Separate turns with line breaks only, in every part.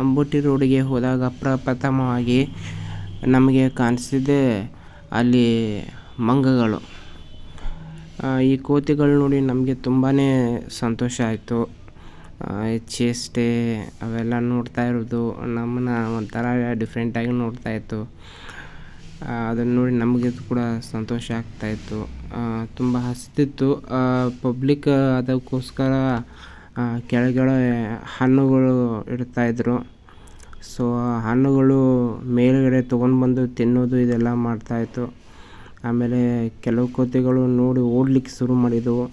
ಅಂಬುಟಿ ರೋಡಿಗೆ ಹೋದಾಗ ಪ್ರಪ್ರಥಮವಾಗಿ ನಮಗೆ ಕಾಣಿಸಿದ್ದೆ ಅಲ್ಲಿ ಮಂಗಗಳು. ಈ ಕೋತಿಗಳು ನೋಡಿ ನಮಗೆ ತುಂಬಾ ಸಂತೋಷ ಆಯಿತು. ಚೇಷ್ಟೆ ಅವೆಲ್ಲ ನೋಡ್ತಾ ಇರೋದು, ನಮ್ಮನ್ನ ಒಂಥರ ಡಿಫ್ರೆಂಟಾಗಿ ನೋಡ್ತಾ ಇತ್ತು. ಅದನ್ನು ನೋಡಿ ನಮಗೆ ಕೂಡ ಸಂತೋಷ ಆಗ್ತಾಯಿತ್ತು ತುಂಬ ಹಸ್ತಿತ್ತು ಪಬ್ಲಿಕ್ ಅದಕ್ಕೋಸ್ಕರ ಕೆಳಗಡೆ ಹಣ್ಣುಗಳು ಇಡ್ತಾಯಿದ್ರು ಸೊ ಹಣ್ಣುಗಳು ಮೇಲುಗಡೆ ತೊಗೊಂಡು ಬಂದು ತಿನ್ನೋದು ಇದೆಲ್ಲ ಮಾಡ್ತಾಯಿತ್ತು ಆಮೇಲೆ ಕೆಲವು ಕೋತಿಗಳು ನೋಡಿ ಓಡ್ಲಿಕ್ಕೆ ಶುರು ಮಾಡಿದವು.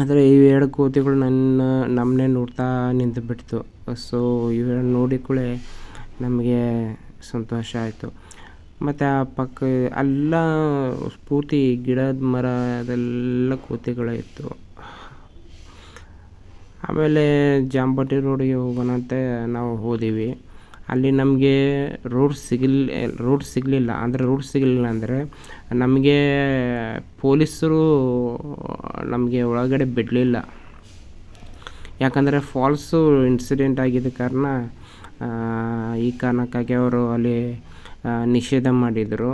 ಆದರೆ ಇವೆರಡು ಕೋತಿಗಳು ನನ್ನ ನಮ್ಮನ್ನೇ ನೋಡ್ತಾ ನಿಂತು ಬಿಡ್ತು. ಸೊ ಇವೆರಡು ನೋಡಿ ಕೂಡ ನಮಗೆ ಸಂತೋಷ ಆಯಿತು. ಮತ್ತು ಆ ಪಕ್ಕ ಎಲ್ಲ ಪೂರ್ತಿ ಗಿಡದ ಮರ ಅದೆಲ್ಲ ಕೋತಿಗಳೇ ಇತ್ತು. ಆಮೇಲೆ ಜಾಂಬಟ್ಟಿ ರೋಡಿಗೆ ಹೋಗೋಣಂತೆ ನಾವು ಹೋದಿವಿ. ಅಲ್ಲಿ ನಮಗೆ ರೋಡ್ ಸಿಗಲ್ ರೋಡ್ ಸಿಗಲಿಲ್ಲ. ಅಂದರೆ ರೋಡ್ ಸಿಗಲಿಲ್ಲ ಅಂದರೆ ನಮಗೆ ಪೊಲೀಸರು ನಮಗೆ ಒಳಗಡೆ ಬಿಡಲಿಲ್ಲ. ಯಾಕಂದರೆ ಫಾಲ್ಸು ಇನ್ಸಿಡೆಂಟ್ ಆಗಿದ್ದ ಕಾರಣ ಈ ಕಾರಣಕ್ಕಾಗಿ ಅವರು ಅಲ್ಲಿ ನಿಷೇಧ ಮಾಡಿದರು.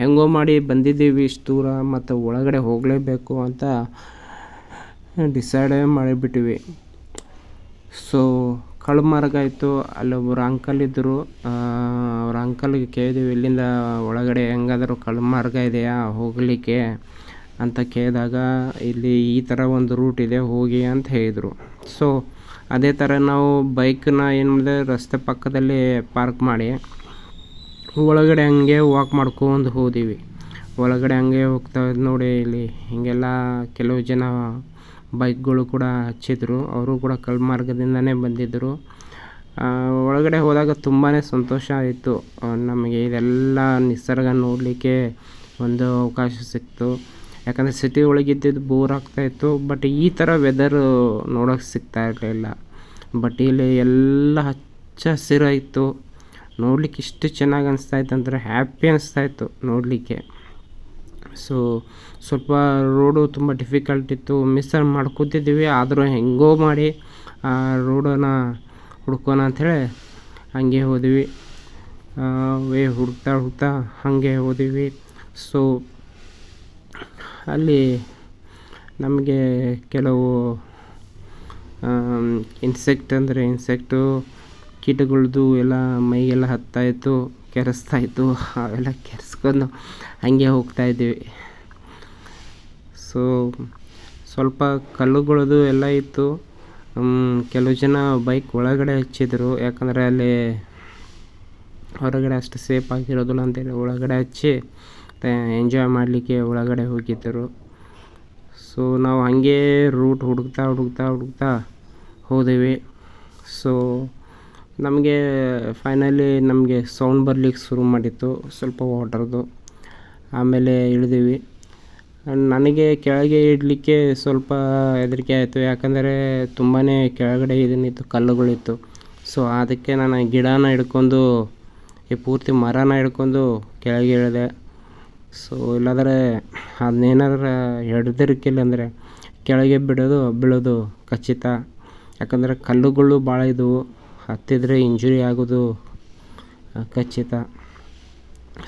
ಹೆಂಗೋ ಮಾಡಿ ಬಂದಿದ್ದೀವಿ. ಇಷ್ಟು ದೂರ ಮತ್ತು ಒಳಗಡೆ ಹೋಗಲೇಬೇಕು ಅಂತ ಡಿಸೈಡೇ ಮಾಡಿಬಿಟ್ಟಿವಿ. ಸೊ ಕಳ್ಮಾರ್ಗ ಇತ್ತು. ಅಲ್ಲೊಬ್ಬರು ಅಂಕಲ್ ಇದ್ದರು ಅವ್ರ ಅಂಕಲ್ಗೆ ಕೇಳಿದೆವು, ಇಲ್ಲಿಂದ ಒಳಗಡೆ ಹೆಂಗಾದರೂ ಕಳ್ಮಾರ್ಗ ಇದೆಯಾ? ಹೋಗಲಿಕ್ಕೆ ಅಂತ ಕೇಳಿದಾಗ, ಇಲ್ಲಿ ಈ ಥರ ಒಂದು ರೂಟ್ ಇದೆ, ಹೋಗಿ ಅಂತ ಹೇಳಿದರು. ಸೊ ಅದೇ ಥರ ನಾವು ಬೈಕನ್ನ ಏನು ಮಾಡಿದೆ, ರಸ್ತೆ ಪಕ್ಕದಲ್ಲಿ ಪಾರ್ಕ್ ಮಾಡಿ, ಒಳಗಡೆ ಹಂಗೆ ವಾಕ್ ಮಾಡ್ಕೊಂಡು ಹೋದಿವಿ. ಒಳಗಡೆ ಹಂಗೆ ಹೋಗ್ತಾ ನೋಡಿ, ಇಲ್ಲಿ ಹೀಗೆಲ್ಲ ಕೆಲವು ಜನ ಬೈಕ್ಗಳು ಕೂಡ ಹಚ್ಚಿದ್ರು. ಅವರು ಕೂಡ ಕಲ್ಮಾರ್ಗದಿಂದಲೇ ಬಂದಿದ್ದರು. ಒಳಗಡೆ ಹೋದಾಗ ತುಂಬಾ ಸಂತೋಷ ಆಯಿತು. ನಮಗೆ ಇದೆಲ್ಲ ನಿಸರ್ಗ ನೋಡಲಿಕ್ಕೆ ಒಂದು ಅವಕಾಶ ಸಿಕ್ತು. ಯಾಕಂದರೆ ಸಿಟಿ ಒಳಗಿದ್ದಿದ್ದು ಬೋರ್ ಆಗ್ತಾಯಿತ್ತು ಬಟ್ ಈ ಥರ ವೆದರು ನೋಡೋಕ್ಕೆ ಸಿಗ್ತಾ ಇರಲಿಲ್ಲ. ಬಟ್ ಇಲ್ಲಿ ಎಲ್ಲ ಹಚ್ಚ ಹಸಿರಾಯಿತು. ನೋಡಲಿಕ್ಕೆ ಇಷ್ಟು ಚೆನ್ನಾಗಿ ಅನಿಸ್ತಾಯಿತ್ತು ಅಂದರೆ ಹ್ಯಾಪಿ ಅನಿಸ್ತಾಯಿತ್ತು ನೋಡಲಿಕ್ಕೆ. ಸೊ ಸ್ವಲ್ಪ ರೋಡು ತುಂಬ ಡಿಫಿಕಲ್ಟ್ ಇತ್ತು. ಮಿಸ್ ಮಾಡ್ಕೋತಿದ್ದೀವಿ ಆದರೂ ಹೆಂಗೋ ಮಾಡಿ, ಆ ರೋಡನ್ನು ಹುಡ್ಕೋಣ ಅಂಥೇಳಿ ಹಂಗೆ ಹೋದ್ವಿ. ವೇ ಹುಡುಕ್ತಾ ಹುಡುಕ್ತಾ ಹಾಗೆ ಹೋದಿವಿ. ಸೊ ಅಲ್ಲಿ ನಮಗೆ ಕೆಲವು ಇನ್ಸೆಕ್ಟ್ ಅಂದರೆ ಇನ್ಸೆಕ್ಟು ಕೀಟಗಳದ್ದು ಎಲ್ಲ ಮೈಗೆಲ್ಲ ಹತ್ತಾಯಿತು ಕೆರೆಸ್ತಾಯಿತ್ತು ಅವೆಲ್ಲ ಕೆರೆಸ್ಕೊಂಡು ಹಾಗೆ ಇದ್ದೀವಿ. ಸೊ ಸ್ವಲ್ಪ ಕಲ್ಲುಗಳದ್ದು ಎಲ್ಲ ಇತ್ತು. ಕೆಲವು ಜನ ಬೈಕ್ ಒಳಗಡೆ ಹಚ್ಚಿದ್ರು. ಯಾಕಂದರೆ ಅಲ್ಲಿ ಹೊರಗಡೆ ಅಷ್ಟು ಸೇಫ್ ಆಗಿರೋದಿಲ್ಲ ಅಂತೇಳಿ ಒಳಗಡೆ ಹಚ್ಚಿ ಎಂಜಾಯ್ ಮಾಡಲಿಕ್ಕೆ ಒಳಗಡೆ ಹೋಗಿದ್ದರು. ಸೊ ನಾವು ಹಾಗೆ ರೂಟ್ ಹುಡುಕ್ತಾ ಹುಡುಕ್ತಾ ಹುಡುಕ್ತಾ ಹೋದೆವು. ಸೊ ನಮಗೆ ಫೈನಲಿ ನಮಗೆ ಸೌಂಡ್ ಬರ್ಲಿಕ್ಕೆ ಶುರು ಮಾಡಿತ್ತು, ಸ್ವಲ್ಪ ವಾಟರ್ದು ಆಮೇಲೆ ಇಳಿದೀವಿ. ನನಗೆ ಕೆಳಗೆ ಇಡಲಿಕ್ಕೆ ಸ್ವಲ್ಪ ಹೆದರಿಕೆ ಆಯಿತು. ಯಾಕಂದರೆ ತುಂಬಾ ಕೆಳಗಡೆ ಇದನ್ನಿತ್ತು ಕಲ್ಲುಗಳಿತ್ತು. ಸೊ ಅದಕ್ಕೆ ನಾನು ಗಿಡನ ಹಿಡ್ಕೊಂಡು, ಈ ಪೂರ್ತಿ ಮರನ ಹಿಡ್ಕೊಂಡು ಕೆಳಗೆ ಇಳಿದೆ. ಸೊ ಇಲ್ಲಾಂದರೆ ಅದನ್ನೇನಾರ ಹಿಡ್ದಿರ್ಕಿಲ್ಲ ಅಂದರೆ ಕೆಳಗೆ ಬಿಡೋದು, ಬೀಳೋದು ಖಚಿತ. ಯಾಕಂದರೆ ಕಲ್ಲುಗಳು ಭಾಳ ಇದ್ದವು ಹತ್ತಿದರೆ ಇಂಜುರಿ ಆಗೋದು ಖಚಿತ.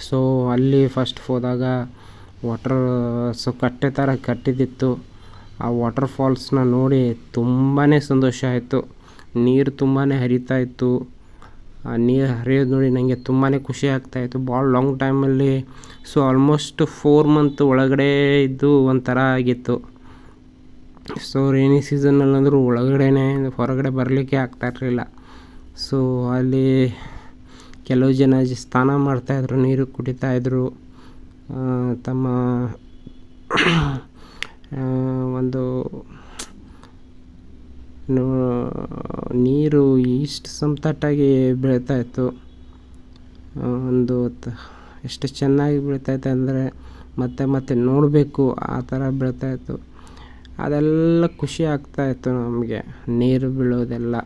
ಸೊ ಅಲ್ಲಿ ಫಸ್ಟ್ ಹೋದಾಗ ವಾಟರ್ ಸೊ ಕಟ್ಟೆ ಥರ ಕಟ್ಟಿದ್ದಿತ್ತು ಆ ವಾಟರ್ ಫಾಲ್ಸ್ನ ನೋಡಿ ತುಂಬಾ ಸಂತೋಷ ಆಯಿತು. ನೀರು ತುಂಬಾ ಹರಿತಾ ಇತ್ತು. ಆ ನೀರು ಹರಿಯೋದು ನೋಡಿ ನನಗೆ ತುಂಬಾ ಖುಷಿ ಆಗ್ತಾಯಿತ್ತು ಭಾಳ ಲಾಂಗ್ ಟೈಮಲ್ಲಿ ಸೊ ಆಲ್ಮೋಸ್ಟ್ ಫೋರ್ ಮಂತ್ ಒಳಗಡೆ ಇದ್ದು ಒಂಥರ ಆಗಿತ್ತು. ಸೊ ರೈನಿ ಸೀಸನ್ನಲ್ಲಂದರೂ ಒಳಗಡೆನೇ ಹೊರಗಡೆ ಬರಲಿಕ್ಕೆ ಆಗ್ತಾಯಿರಲಿಲ್ಲ ಸೊ ಅಲ್ಲಿ ಕೆಲವು ಜನ ಸ್ನಾನ ಮಾಡ್ತಾಯಿದ್ರು ನೀರು ಕುಡಿತಾಯಿದ್ರು ತಮ್ಮ ಒಂದು ನೀರು ಇಷ್ಟು ಸಮತಟ್ಟಾಗಿ ಬೀಳ್ತಾಯಿತ್ತು ಒಂದು ಎಷ್ಟು ಚೆನ್ನಾಗಿ ಬೀಳ್ತಾಯಿತ್ತು ಅಂದರೆ ಮತ್ತೆ ಮತ್ತೆ ನೋಡಬೇಕು ಆ ಥರ ಬೀಳ್ತಾಯಿತ್ತು ಅದೆಲ್ಲ ಖುಷಿ ಆಗ್ತಾಯಿತ್ತು ನಮಗೆ, ನೀರು ಬೀಳೋದೆಲ್ಲ.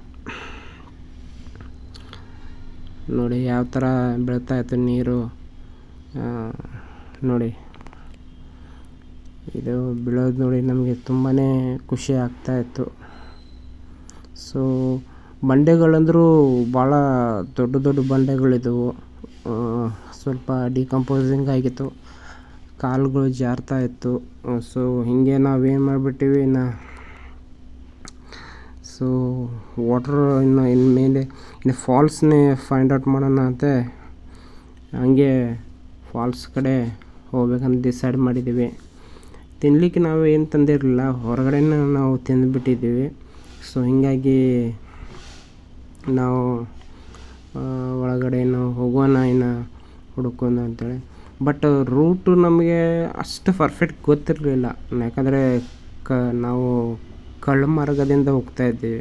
ನೋಡಿ ಯಾವ ಥರ ಬೀಳ್ತಾಯಿತ್ತು ನೀರು. ನೋಡಿ. ಇದು ಬೀಳೋದು ನೋಡಿ ನಮಗೆ ತುಂಬಾ ಖುಷಿ ಆಗ್ತಾಯಿತ್ತು ಸೊ ಬಂಡೆಗಳಂದರೂ ಭಾಳ ದೊಡ್ಡ ದೊಡ್ಡ ಬಂಡೆಗಳಿದ್ದವು ಸ್ವಲ್ಪ ಡಿಕಂಪೋಸಿಂಗ್ ಆಗಿತ್ತು. ಕಾಲುಗಳು ಜಾರ್ತಾ ಇತ್ತು. ಸೊ ಹೀಗೆ ನಾವೇನು ಮಾಡಿಬಿಟ್ಟಿವಿ ಇನ್ನು ಸೊ ವಾಟ್ರ್ ಇನ್ನು ಇನ್ನು ಮೇಲೆ, ಇನ್ನು ಫಾಲ್ಸ್ನೇ ಫೈಂಡ್ ಔಟ್ ಮಾಡೋಣ ಅಂತ ಹಂಗೆ ಫಾಲ್ಸ್ ಕಡೆ ಹೋಗ್ಬೇಕಂತ ಡಿಸೈಡ್ ಮಾಡಿದ್ದೀವಿ. ತಿನ್ನಲಿಕ್ಕೆ ನಾವು ಏನು ತಂದಿರಲಿಲ್ಲ, ಹೊರಗಡೆನೇ ನಾವು ತಿಂದುಬಿಟ್ಟಿದ್ದೀವಿ. ಸೊ ಹೀಗಾಗಿ ನಾವು ಒಳಗಡೆ ನಾವು ಹೋಗೋಣ, ಇನ್ನು ಹುಡುಕೋಣ ಅಂತೇಳಿ. ಬಟ್ ರೂಟು ನಮಗೆ ಅಷ್ಟು ಪರ್ಫೆಕ್ಟ್ ಗೊತ್ತಿರಲಿಲ್ಲ. ಯಾಕಂದರೆ ಕ, ನಾವು ಕಳ್ಳ ಮಾರ್ಗದಿಂದ ಹೋಗ್ತಾ ಇದ್ದೀವಿ.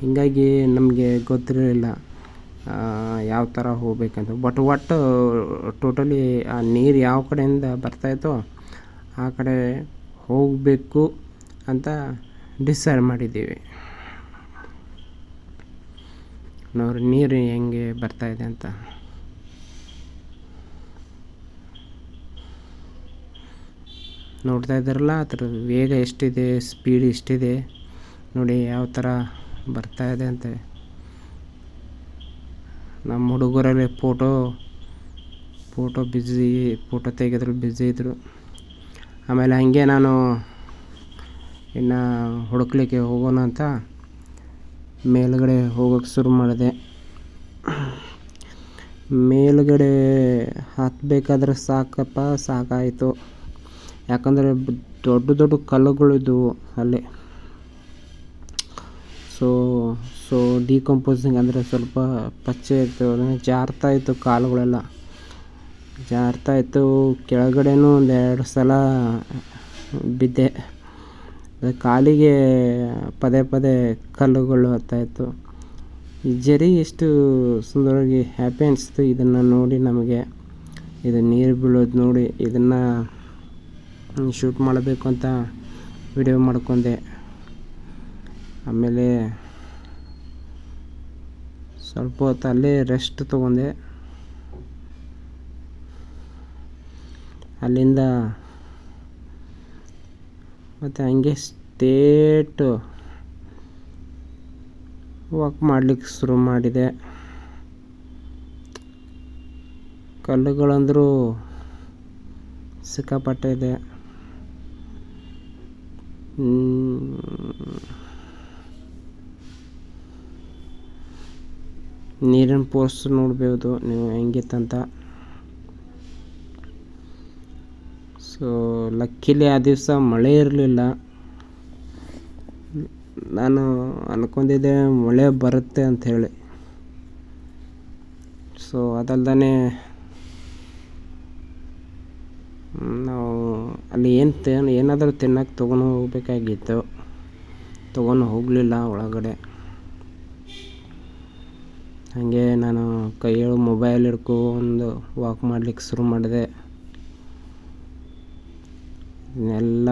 ಹೀಗಾಗಿ ನಮಗೆ ಗೊತ್ತಿರಲಿಲ್ಲ ಯಾವ ಥರ ಹೋಗ್ಬೇಕಂತ. ಬಟ್ ಒಟ್ಟು ಟೋಟಲಿ ಆ, ನೀರು ಯಾವ ಕಡೆಯಿಂದ ಬರ್ತಾಯಿತ್ತೋ ಆ ಕಡೆ ಹೋಗಬೇಕು ಅಂತ ಡಿಸೈಡ್ ಮಾಡಿದ್ದೀವಿ. ನೋಡ್ರಿ ನೀರು ಹೆಂಗೆ ಬರ್ತಾಯಿದೆ ಅಂತ. ನೋಡ್ತಾ ಇದ್ದಾರಲ್ಲ, ಅದ್ರ ವೇಗ ಎಷ್ಟಿದೆ ಸ್ಪೀಡ್ ಎಷ್ಟಿದೆ, ನೋಡಿ ಯಾವ ಥರ ಬರ್ತಾ ಇದೆ ಅಂತ. ನಮ್ಮ ಹುಡುಗರಲ್ಲಿ ಫೋಟೋ ಫೋಟೋ ಬ್ಯುಸಿ ಫೋಟೋ ತೆಗೆದ್ರು ಬ್ಯುಸಿ ಇದ್ದರು ಆಮೇಲೆ ಹಂಗೆ ನಾನು ಇನ್ನು ಹುಡುಕ್ಲಿಕ್ಕೆ ಹೋಗೋಣ ಅಂತ ಮೇಲುಗಡೆ ಹೋಗೋಕ್ಕೆ ಶುರು ಮಾಡಿದೆ. ಮೇಲುಗಡೆ ಹತ್ತಬೇಕಾದ್ರೆ ಸಾಕಪ್ಪ, ಸಾಕಾಯಿತು. ಯಾಕಂದರೆ ದೊಡ್ಡ ದೊಡ್ಡ ಕಲ್ಲುಗಳಿದ್ದವು ಅಲ್ಲಿ. ಸೊ ಸೊ ಡಿಕಂಪೋಸಿಂಗ್ ಅಂದರೆ ಸ್ವಲ್ಪ ಪಚ್ಚೆ ಇತ್ತು ಅದನ್ನು ಜಾರ್ತಾ ಇತ್ತು ಕಾಲುಗಳೆಲ್ಲ. ಜಾರ್ತಾ ಇತ್ತು, ಕೆಳಗಡೆನೂ ಒಂದು ಎರಡು ಸಲ ಬಿದ್ದೆ. ಕಾಲಿಗೆ ಪದೇ ಪದೇ ಕಲ್ಲುಗಳು ಹತ್ತಾಯಿತ್ತು ಈ ಜರಿ ಎಷ್ಟು ಸುಂದರವಾಗಿ ಹ್ಯಾಪಿ ಅನಿಸ್ತು ಇದನ್ನು ನೋಡಿ ನಮಗೆ. ಇದು ನೀರು ಬೀಳೋದು ನೋಡಿ, ಇದನ್ನು ಶೂಟ್ ಮಾಡಬೇಕು ಅಂತ ವಿಡಿಯೋ ಮಾಡ್ಕೊಂಡೆ. ಆಮೇಲೆ ಸ್ವಲ್ಪ ಹೊತ್ತು ಅಲ್ಲೇ ರೆಸ್ಟ್ ತೊಗೊಂಡೆ. ಅಲ್ಲಿಂದ ಮತ್ತು ಹಂಗೆ ಸ್ಟೇಟು ವಾಕ್ ಮಾಡಲಿಕ್ಕೆ ಶುರು ಮಾಡಿದೆ. ಕಲ್ಲುಗಳಂದರೂ ಸಿಕ್ಕಾಪಟ್ಟೆ ಇದೆ. ನೀರಿನ ಪೋಸ್ಟ್ ನೋಡ್ಬೋದು, ನೀವು ಹೆಂಗಿತ್ತಂತ ಸೊ ಲಕ್ಕಿಲಿ ಆ ದಿವಸ ಮಳೆ ಇರಲಿಲ್ಲ. ನಾನು ಅಂದ್ಕೊಂಡಿದ್ದೆ ಮಳೆ ಬರುತ್ತೆ ಅಂತ ಹೇಳಿ. ಸೊ ಅದಲ್ದೇ ನಾವು ಅಲ್ಲಿ ಏನು ತಿನ್, ಏನಾದರೂ ತಿನ್ನೋಕೆ ತೊಗೊಂಡು ಹೋಗಬೇಕಾಗಿತ್ತು. ತೊಗೊಂಡು ಹೋಗಲಿಲ್ಲ ಒಳಗಡೆ. ಹಾಗೆ ನಾನು ಕೈಯಲ್ಲಿ ಮೊಬೈಲ್ ಹಿಡ್ಕೊಂಡು ವಾಕ್ ಮಾಡ್ಲಿಕ್ಕೆ ಶುರು ಮಾಡಿದೆ. ಎಲ್ಲ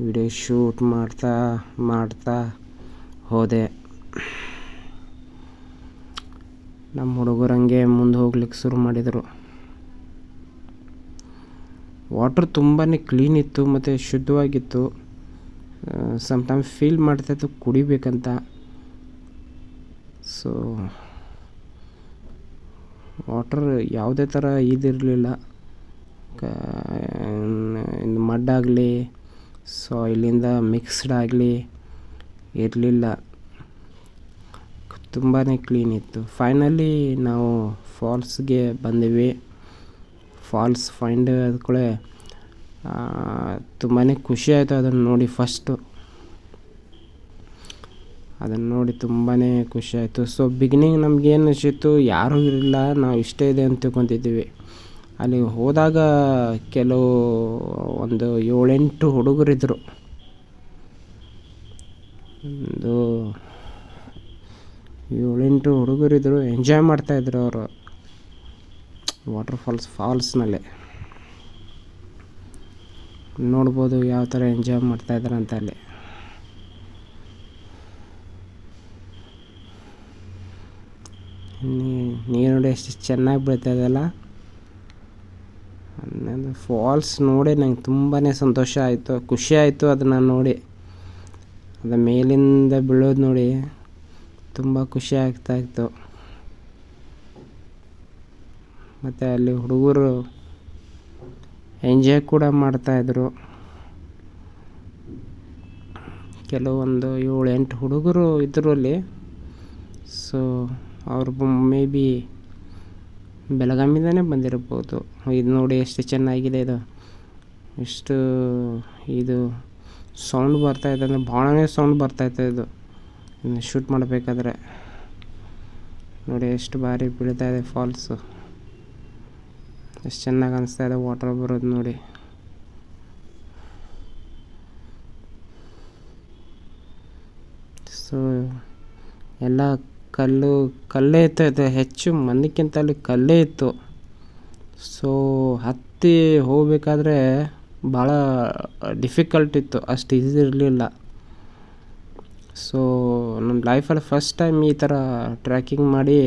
ವಿಡಿಯೋ ಶೂಟ್ ಮಾಡ್ತಾ ಮಾಡ್ತಾ ಹೋದೆ. ನಮ್ಮ ಹುಡುಗರು ಹಂಗೆ ಮುಂದೆ ಹೋಗ್ಲಿಕ್ಕೆ ಶುರು ಮಾಡಿದರು. ವಾಟ್ರ್ ತುಂಬಾ ಕ್ಲೀನ್ ಇತ್ತು, ಮತ್ತು ಶುದ್ಧವಾಗಿತ್ತು. ಸಮಟೈಮ್ಸ್ ಫೀಲ್ ಮಾಡ್ತಾಯಿತ್ತು ಕುಡಿಬೇಕಂತ. ಸೊ ವಾಟರ್ ಯಾವುದೇ ಥರ ಇದಿರಲಿಲ್ಲ. ಮಡ್ಡಾಗಲಿ ಇಲ್ಲಿಂದ ಮಿಕ್ಸ್ಡ್ ಆಗಲಿ ಇರಲಿಲ್ಲ. ತುಂಬಾ ಕ್ಲೀನ್ ಇತ್ತು. ಫೈನಲಿ ನಾವು ಫಾಲ್ಸ್ಗೆ ಬಂದಿವಿ. ಫಾಲ್ಸ್ ಫೈಂಡ್ ಅದ್ಕೊಳ್ಳೆ ತುಂಬಾ ಖುಷಿ ಆಯಿತು ಅದನ್ನು ನೋಡಿ ಫಸ್ಟು ಅದನ್ನು ನೋಡಿ ತುಂಬಾ ಖುಷಿ ಆಯಿತು. ಸೊ ಬಿಗಿನಿಂಗ್ ನಮಗೇನು ಅನಿಸಿತ್ತು, ಯಾರೂ ಇರಲಿಲ್ಲ, ನಾವು ಇಷ್ಟೇ ಇದೆ ಅಂತ ತಿಳ್ಕೊತಿದ್ದೀವಿ ಅಲ್ಲಿಗೆ ಹೋದಾಗ ಕೆಲವು ಒಂದು ಏಳೆಂಟು ಹುಡುಗರಿದ್ದರು ಒಂದು ಏಳೆಂಟು ಹುಡುಗರಿದ್ದರು ಎಂಜಾಯ್ ಮಾಡ್ತಾಯಿದ್ರು ಅವರು. ವಾಟರ್ ಫಾಲ್ಸ್ ಫಾಲ್ಸ್ನಲ್ಲೇ ನೋಡ್ಬೋದು ಯಾವ ಥರ ಎಂಜಾಯ್ ಮಾಡ್ತಾಯಿದ್ದಾರೆ ಅಂತ ಅಲ್ಲಿ. ನೀರು ನೋಡಿ ಎಷ್ಟು ಚೆನ್ನಾಗಿ ಬೀಳ್ತಾಯಿದೆಯಲ್ಲ ಫಾಲ್ಸ್ ನೋಡಿ ನಂಗೆ ತುಂಬಾ ಸಂತೋಷ ಆಯಿತು, ಖುಷಿ ಆಯಿತು ಅದನ್ನು ನೋಡಿ. ಅದು ಮೇಲಿಂದ ಬೀಳೋದು ನೋಡಿ ತುಂಬ ಖುಷಿ ಆಗ್ತಾಯಿತ್ತು ಮತ್ತು ಅಲ್ಲಿ ಹುಡುಗರು ಎಂಜಾಯ್ ಕೂಡ ಮಾಡ್ತಾಯಿದ್ರು ಕೆಲವೊಂದು ಏಳು ಎಂಟು ಹುಡುಗರು ಇದ್ದರು ಅಲ್ಲಿ. ಸೊ ಅವ್ರು ಮೇ ಬಿ ಬೆಳಗಾಮಿಂದನೇ ಬಂದಿರ್ಬೋದು ಇದು ನೋಡಿ ಎಷ್ಟು ಚೆನ್ನಾಗಿದೆ ಇದು. ಎಷ್ಟು ಇದು ಸೌಂಡ್ ಬರ್ತಾಯಿದೆ ಅಂದರೆ ಭಾಳನೇ ಸೌಂಡ್ ಬರ್ತಾಯಿತ್ತು ಇದು ಶೂಟ್ ಮಾಡಬೇಕಾದ್ರೆ. ನೋಡಿ ಎಷ್ಟು ಭಾರಿ ಬೀಳ್ತಾಯಿದೆ ಫಾಲ್ಸು ಎಷ್ಟು ಚೆನ್ನಾಗಿ ಅನಿಸ್ತಾ ಇದೆ ವಾಟರ್ ಬರೋದು ನೋಡಿ. ಸೊ ಎಲ್ಲ ಕಲ್ಲು, ಕಲ್ಲೇ ಇತ್ತು, ಇದು ಹೆಚ್ಚು ಮಂದಿಕ್ಕಿಂತ ಅಲ್ಲಿ ಕಲ್ಲೇ ಇತ್ತು. ಸೊ ಹತ್ತಿ ಹೋಗಬೇಕಾದ್ರೆ ಭಾಳ ಡಿಫಿಕಲ್ಟ್ ಇತ್ತು, ಅಷ್ಟು ಈಸಿ ಇರಲಿಲ್ಲ. ಸೊ ನಮ್ಮ ಲೈಫಲ್ಲಿ ಫಸ್ಟ್ ಟೈಮ್ ಈ ಥರ ಟ್ರ್ಯಾಕಿಂಗ್ ಮಾಡಿ,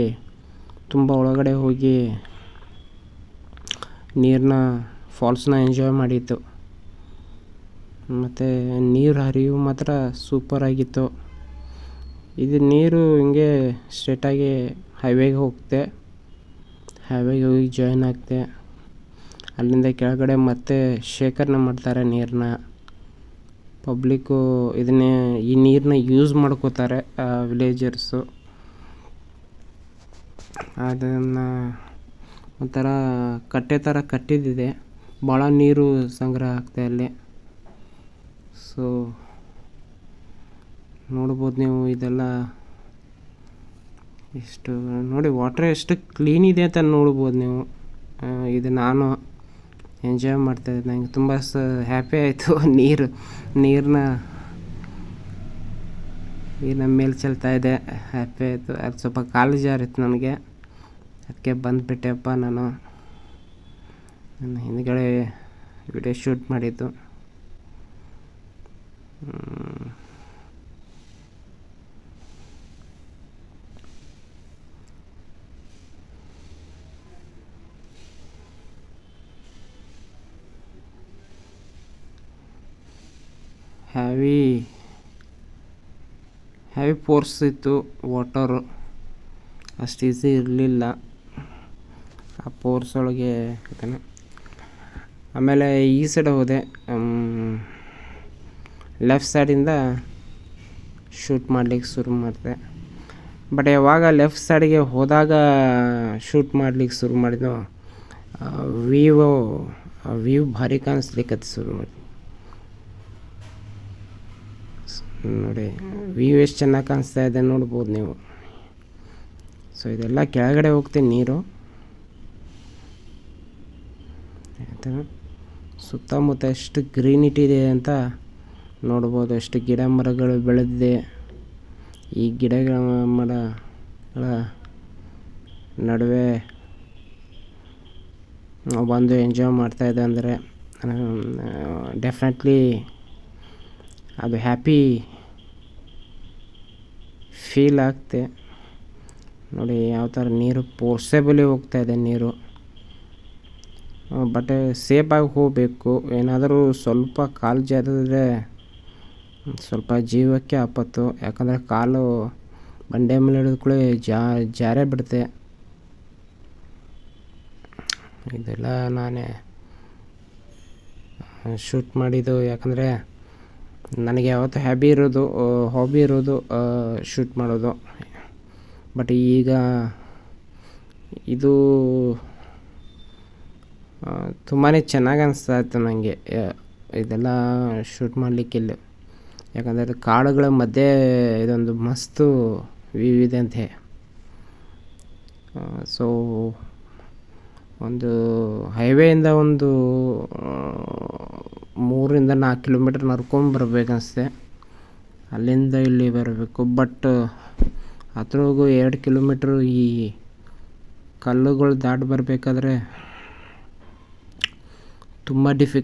ತುಂಬ ಒಳಗಡೆ ಹೋಗಿ ನೀರನ್ನ ಫಾಲ್ಸ್ನ ಎಂಜಾಯ್ ಮಾಡಿತ್ತು. ಮತ್ತು ನೀರು ಹರಿವು ಮಾತ್ರ ಸೂಪರಾಗಿತ್ತು ಇದು ನೀರು ಹಿಂಗೆ ಸ್ಟ್ರೇಟಾಗಿ ಹೈವೇಗೆ ಹೋಗುತ್ತೆ ಹೈವೇಗೆ ಹೋಗಿ ಜಾಯ್ನ್ ಆಗ್ತೆ. ಅಲ್ಲಿಂದ ಕೆಳಗಡೆ ಮತ್ತೆ ಶೇಖರಣೆ ಮಾಡ್ತಾರೆ ನೀರನ್ನ ಪಬ್ಲಿಕ್ಕು ಇದನ್ನೇ ಈ ನೀರನ್ನ ಯೂಸ್ ಮಾಡ್ಕೋತಾರೆ ವಿಲೇಜರ್ಸು ಅದನ್ನು ಒಂಥರ ಕಟ್ಟೆ ಥರ ಕಟ್ಟಿದ್ದಿದೆ. ಭಾಳ ನೀರು ಸಂಗ್ರಹ ಆಗ್ತಾ ಅಲ್ಲಿ ಸೊ ನೋಡ್ಬೋದು ನೀವು ಇದೆಲ್ಲ ಎಷ್ಟು, ನೋಡಿ ವಾಟ್ರ್ ಎಷ್ಟು ಕ್ಲೀನ್ ಇದೆ ಅಂತ ನೋಡ್ಬೋದು ನೀವು. ಇದು ನಾನು ಎಂಜಾಯ್ ಮಾಡ್ತಾಯಿದ್ದೆ ನನಗೆ ತುಂಬ ಸ ಹ್ಯಾಪಿ ಆಯಿತು. ನೀರು ನೀರನ್ನ ನೀರು ನಮ್ಮ ಮೇಲೆ ಚೆಲ್ತಾ ಇದೆ. ಹ್ಯಾಪಿ ಆಯಿತು. ಅದು ಸ್ವಲ್ಪ ಕಾಲು ಜಾರಿತ್ತು ನನಗೆ. ಅದಕ್ಕೆ ಬಂದುಬಿಟ್ಟೆಪ್ಪ ನಾನು. ನನ್ನ ಹಿಂದ್ಗಡೆ ವಿಡಿಯೋ ಶೂಟ್ ಮಾಡಿದ್ದು. ಹ್ಯಾವಿ ಹ್ಯಾವಿ ಫೋರ್ಸ್ ಇತ್ತು ವಾಟರು ಅಷ್ಟು ಈಸಿ ಇರಲಿಲ್ಲ. ಆ ಪೋರ್ಸ್ ಒಳಗೆ ಆಮೇಲೆ ಈ ಸೈಡ್ ಹೋದೆ ಲೆಫ್ಟ್ ಸೈಡಿಂದ ಶೂಟ್ ಮಾಡ್ಲಿಕ್ಕೆ ಶುರು ಮಾಡಿದೆ. ಬಟ್ ಯಾವಾಗ ಲೆಫ್ಟ್ ಸೈಡಿಗೆ ಹೋದಾಗ ಶೂಟ್ ಮಾಡ್ಲಿಕ್ಕೆ ಶುರು ಮಾಡಿದ್ನೋ, ಆ ವ್ಯೂ ಭಾರಿ ಕಾಣಿಸ್ಲಿಕ್ಕೆ ಶುರು ಮಾಡಿ. ನೋಡಿ ವ್ಯೂ ಎಷ್ಟು ಚೆನ್ನಾಗಿ ಕಾಣಿಸ್ತಾ ಇದೆ ನೋಡ್ಬೋದು ನೀವು. ಸೊ ಇದೆಲ್ಲ ಕೆಳಗಡೆ ಹೋಗ್ತೀನಿ ನೀರು. ಆಯಿತಾ ಸುತ್ತಮುತ್ತ ಎಷ್ಟು ಗ್ರೀನಿಟಿ ಇದೆ ಅಂತ ನೋಡ್ಬೋದು. ಎಷ್ಟು ಗಿಡ ಮರಗಳು ಬೆಳೆದಿದೆ. ಈ ಗಿಡಗಳ ಮರಗಳ ನಡುವೆ ನಾವು ಬಂದು ಎಂಜಾಯ್ ಮಾಡ್ತಾಯಿದ್ದೆ ಅಂದರೆ ಡೆಫಿನೆಟ್ಲಿ ಅದು ಹ್ಯಾಪಿ ಫೀಲ್ ಆಗ್ತೆ. ನೋಡಿ, ಯಾವ ಥರ ನೀರು ಪೋರ್ಸೆಬಲಿ ಹೋಗ್ತಾ ಇದೆ ನೀರು. ಬಟ್ ಸೇಫಾಗಿ ಹೋಗಬೇಕು. ಏನಾದರೂ ಸ್ವಲ್ಪ ಕಾಲು ಜಾರಿದ್ರೆ ಸ್ವಲ್ಪ ಜೀವಕ್ಕೆ ಆಪತ್ತು. ಯಾಕಂದರೆ ಕಾಲು ಬಂಡೆ ಮೇಲೆ ಹಿಡಿದ ಕೂಡಲೇ ಜಾರೇ ಬಿಡುತ್ತೆ. ಇದೆಲ್ಲ ನಾನೇ ಶೂಟ್ ಮಾಡಿದ್ದು. ಯಾಕಂದರೆ ನನಗೆ ಯಾವತ್ತು ಹ್ಯಾಬಿ ಇರೋದು ಹಾಬಿ ಇರೋದು ಶೂಟ್ ಮಾಡೋದು. ಬಟ್ ಈಗ ಇದು ತುಂಬಾ ಚೆನ್ನಾಗಿ ಅನಿಸ್ತಾ ಇತ್ತು ನನಗೆ ಇದೆಲ್ಲ ಶೂಟ್ ಮಾಡಲಿಕ್ಕಿಲ್ಲಿ ಯಾಕಂದರೆ ಅದು ಕಾಡುಗಳ ಮಧ್ಯೆ ಇದೊಂದು ಮಸ್ತು ವ್ಯೂ ಇದೆ ಅಂತೆ ಸೊ ಒಂದು ಹೈವೇಯಿಂದ ಒಂದು ಮೂರರಿಂದ ನಾಲ್ಕು ಕಿಲೋಮೀಟ್ರ್ ನಡ್ಕೊಂಡು ಬರ್ಬೇಕು ಅನಿಸುತ್ತೆ. ಅಲ್ಲಿಂದ ಇಲ್ಲಿ ಬರಬೇಕು. ಬಟ್ ಅದ್ರೊಳಗೂ ಎರಡು ಕಿಲೋಮೀಟ್ರ್ ಈ ಕಲ್ಲುಗಳು ದಾಟಿ ಬರಬೇಕಾದ್ರೆ ತುಂಬ ಡಿಫಿಕಲ್ಟ್